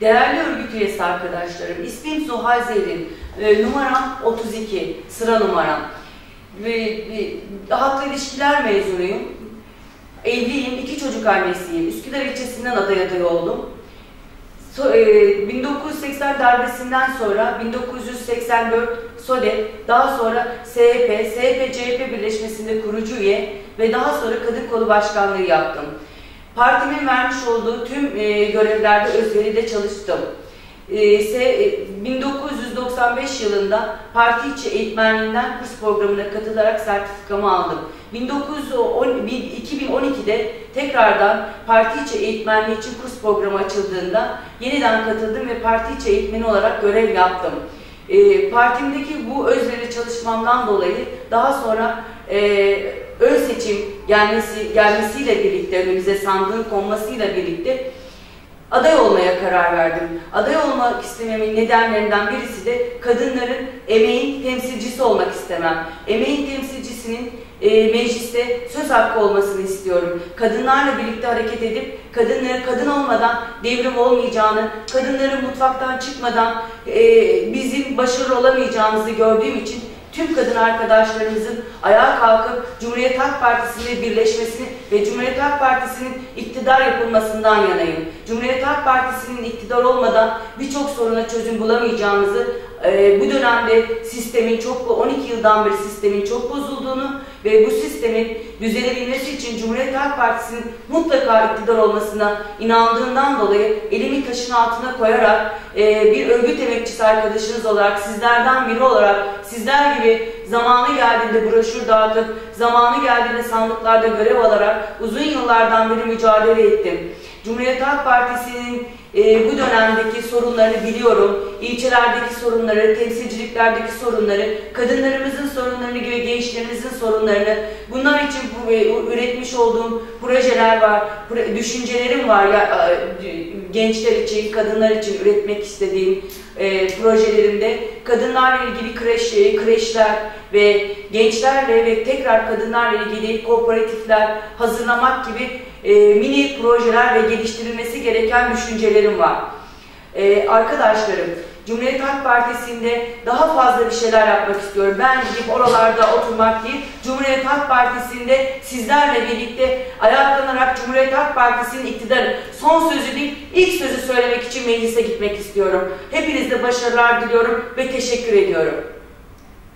Değerli örgüt üyesi arkadaşlarım, ismim Zuhal Zerrin, e, numaram 32, sıra numaram. Ve, ve halkla ilişkiler mezunuyum. Evliyim, iki çocuk annesiyim. Üsküdar ilçesinden aday aday oldum. So, e, 1980 darbesinden sonra 1984 SODE, daha sonra SHP, SHP-CHP birleşmesinde kurucu üye ve daha sonra kadın kolu başkanlığı yaptım. Partimin vermiş olduğu tüm e, görevlerde özveride çalıştım. E, se, 1995 yılında parti içi eğitmenliğinden kurs programına katılarak sertifikamı aldım. 1910, 2012'de tekrardan parti içi eğitmenliği için kurs programı açıldığında yeniden katıldım ve parti içi eğitmeni olarak görev yaptım. E, partimdeki bu özveri çalışmamdan dolayı daha sonra e, ön seçim gelmesi gelmesiyle birlikte önümüze sandığın konmasıyla birlikte aday olmaya karar verdim. Aday olmak istememin nedenlerinden birisi de kadınların emeğin temsilcisi olmak istemem. Emeğin temsilcisinin e, mecliste söz hakkı olmasını istiyorum. Kadınlarla birlikte hareket edip kadınları kadın olmadan devrim olmayacağını, kadınların mutfaktan çıkmadan e, bizim başarılı olamayacağımızı gördüğüm için tüm kadın arkadaşlarımızın ayağa kalkıp Cumhuriyet Halk Partisi'yle birleşmesini ve Cumhuriyet Halk Partisi'nin iktidar yapılmasından yanayım. Cumhuriyet Halk Partisi'nin iktidar olmadan birçok soruna çözüm bulamayacağımızı, e, bu dönemde sistemin çok 12 yıldan beri sistemin çok bozulduğunu ve bu sistemin düzelebilmesi için Cumhuriyet Halk Partisi'nin mutlaka iktidar olmasına inandığından dolayı elimi taşın altına koyarak e, örgüt emekçisi arkadaşınız olarak sizlerden biri olarak sizler gibi zamanı geldiğinde broşür dağıtıp zamanı geldiğinde sandıklarda görev alarak uzun yıllardan beri mücadele ettim. Cumhuriyet Halk Partisi'nin e, bu dönemdeki sorunlarını biliyorum. İlçelerdeki sorunları, temsilciliklerdeki sorunları, kadınlarımızın sorunlarını gibi gençlerimizin sorunlarını, bunlar için bu, üretmiş olduğum projeler var, düşüncelerim var ya, gençler için, kadınlar için üretmek istediğim e, projelerimde kadınlarla ilgili kreş, e, kreşler ve gençlerle ve tekrar kadınlarla ilgili kooperatifler hazırlamak gibi e, mini projeler ve geliştirilmesi gereken düşüncelerim var. E, arkadaşlarım, Cumhuriyet Halk Partisi'nde daha fazla bir şeyler yapmak istiyorum. Ben gidip oralarda oturmak değil, Cumhuriyet Halk Partisi'nde sizlerle birlikte ayaklanarak Cumhuriyet Halk Partisi'nin iktidarı son sözü değil, ilk sözü söylemek için meclise gitmek istiyorum. Hepinize başarılar diliyorum ve teşekkür ediyorum.